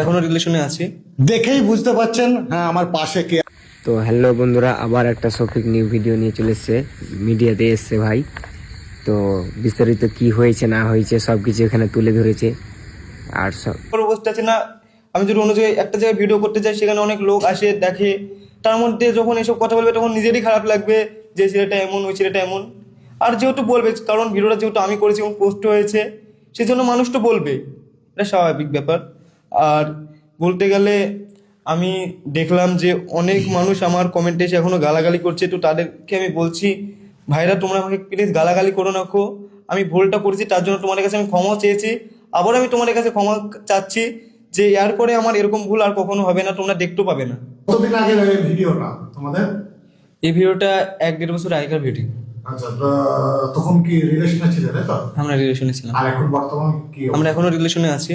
এখনও রিলেশনে আছি। দেখেই বুঝতে পাচ্ছেন হ্যাঁ আমার পাশে কে তো হ্যালো বন্ধুরা আবার একটা শপিক নিউ ভিডিও নিয়ে চলে এসছে মিডিয়াতে এসছে ভাই। তো বিস্তারিত কি হয়েছে না হয়েছে সব কিছু এখানে তুলে ধরেছে। আর সব বসতে আছে না আমি যদি অন্য জায়গায় একটা জায়গায় ভিডিও করতে যাই সেখানে অনেক লোক আসে দেখে। তার মধ্যে যখন এসব কথা বলবে তখন নিজেরই খারাপ লাগবে যে ছেলেটা এমন ওই ছেলেটা এমন। আর যেহেতু বলবে কারণ ভিডিওটা যেহেতু আমি করেছি এবং পোস্ট হয়েছে সেজন্য মানুষ তো বলবে। এটা স্বাভাবিক ব্যাপার। আর বলতে গেলে আমি দেখলাম যে অনেক মানুষ আমার কমেন্টে এসে এখনও গালাগালি করছে। তো তাদেরকে আমি বলছি ভাইরা তোমরা আমাকে প্লিজ গালাগালি করো না খো আমি ভুলটা করেছি তার জন্য তোমাদের কাছে আমি ক্ষমা চেয়েছি। আবার আমি তোমাদের কাছে ক্ষমা চাচ্ছি যে এর পরে আমার এরকম ভুল আর কখনো হবে না তোমরা দেখতেও পাবে না। কতদিন আগে এই ভিডিওটা তোমাদের? এই ভিডিওটা এক দেড় বছর আগেকার ভিডিও আচ্ছা তখন কি রিলেশনে ছিলে তাই তো? আমরা রিলেশনে ছিলাম। আর এখন বর্তমান কি আমরা এখনও রিলেশনে আছি।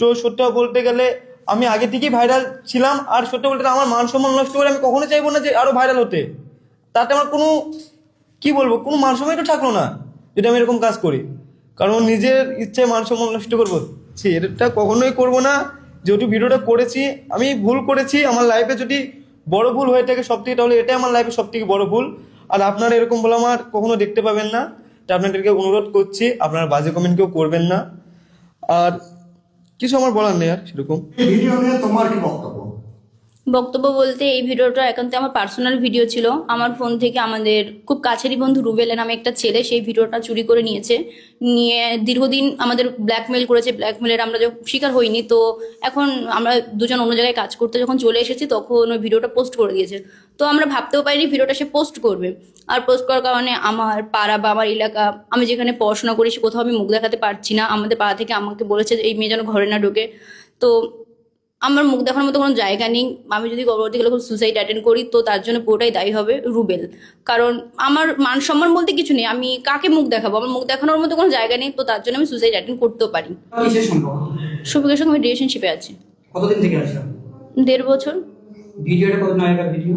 তো সত্যি বলতে গেলে আমি আগে থেকেই ভাইরাল ছিলাম আর সত্যি বলতে আমার মান সম্মান নষ্ট করে আমি কখনো চাইব না যে আরও ভাইরাল হতে। তাতে আমার কোনো, কি বলব, কোনো মান সম্মান তো থাকল না যদি আমি এরকম কাজ করি। কারণ নিজের ইচ্ছে মান সম্মান নষ্ট করব। এটা কখনোই করব না। যেহেতু ভিডিওটা করেছি, আমি ভুল করেছি, আমার লাইফে যদি বড় ভুল হয়ে থাকে সব থেকে তাহলে এটাই আমার লাইফে সব থেকে বড় ভুল। আর আপনারা এরকম বলে আমার কখনো দেখতে পাবেন না। তা আপনাদেরকে অনুরোধ করছি, আপনারা বাজে কমেন্ট কেউ করবেন না। আর কিছু আমার বলার নেই আর সেরকম। ভিডিও নিয়ে তোমার কি বক্তব্য? বক্তব্য বলতে এই ভিডিওটা একান্ত আমার পার্সোনাল ভিডিও ছিল। আমার ফোন থেকে আমাদের খুব কাছেরই বন্ধু রুবেল নামে একটা ছেলে সেই ভিডিওটা চুরি করে নিয়েছে। নিয়ে দীর্ঘদিন আমাদের ব্ল্যাকমেল করেছে। ব্ল্যাকমেলের আমরা যখন শিকার হইনি তো এখন আমরা দুজন অন্য জায়গায় কাজ করতে যখন চলে এসেছি তখন ওই ভিডিওটা পোস্ট করে দিয়েছে। তো আমরা ভাবতেও পারিনি ভিডিওটা সে পোস্ট করবে। আর পোস্ট করার কারণে আমার পাড়া বা আমার এলাকা আমি যেখানে পড়াশোনা করি সে কোথাও আমি মুখ দেখাতে পারছি না। আমাদের পাড়া থেকে আমাকে বলেছে যে এই মেয়ে যেন ঘরে না ঢোকে। তো আমার মুখ দেখানোর মতো কোনো জায়গা নেই। আমি যদি পরবর্তী গেলে সুসাইড অ্যাটেন্ড করি তো তার জন্য পুরোটাই দায়ী হবে রুবেল। কারণ আমার মান সম্মান বলতে কিছু নেই। আমি কাকে মুখ দেখাবো? আমার মুখ দেখানোর মতো কোনো জায়গা নেই তো তার জন্য আমি সুসাইড অ্যাটেন্ড করতেও পারি। সুবিকের সঙ্গে আমি রিলেশনশিপে আছি। কতদিন থেকে দেড় বছর। ভিডিওটা কত ভিডিও?